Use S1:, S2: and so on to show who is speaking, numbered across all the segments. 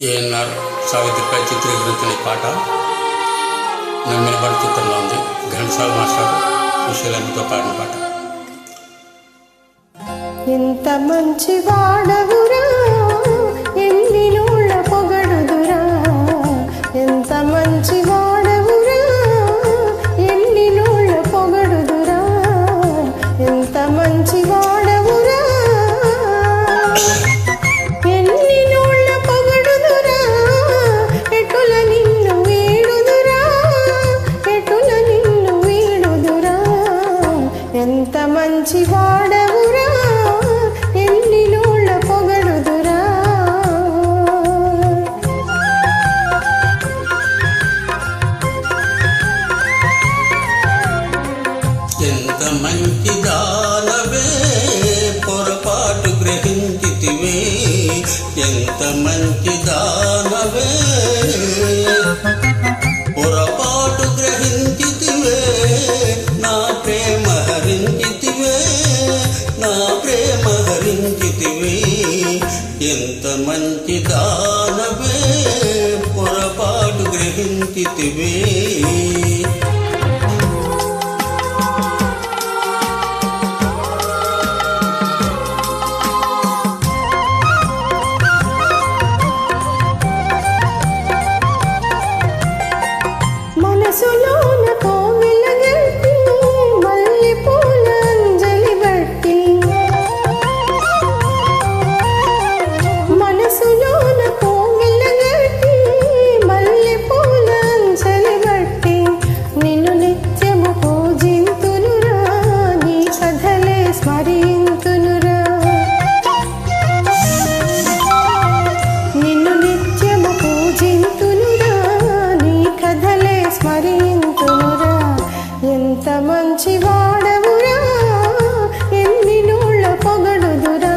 S1: ఏఎన్ఆర్ సావిత్రిపై చిత్రీకరించిన ఈ పాట నమ్మినబడి చిత్రంలో ఉంది. ఘంటసాల మాస్టర్ సుశీలమ్మతో పాడిన పాట.
S2: ఇంత మంచి వాడవు మంచి వాడవురా ఎన్ని నూళ్ళ పొగడుదురా ఎంత మంచి
S1: దానవే పొరపాటు గ్రహించితివే. ఎంత మంచి దానవే పొరపాటు గ్రహించి ప్రేమ ఎంత మంచి దానవే పొరపాటు గ్రహించితివే
S2: ఎంత మంచి వాడవురా ఎన్ని నూళ్ళ పొగడుదురా?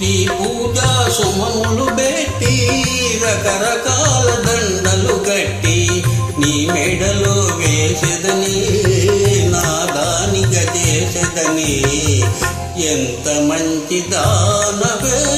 S1: నీ పూజా సుమములు పెట్టి రకరకాల మంచి దానవే.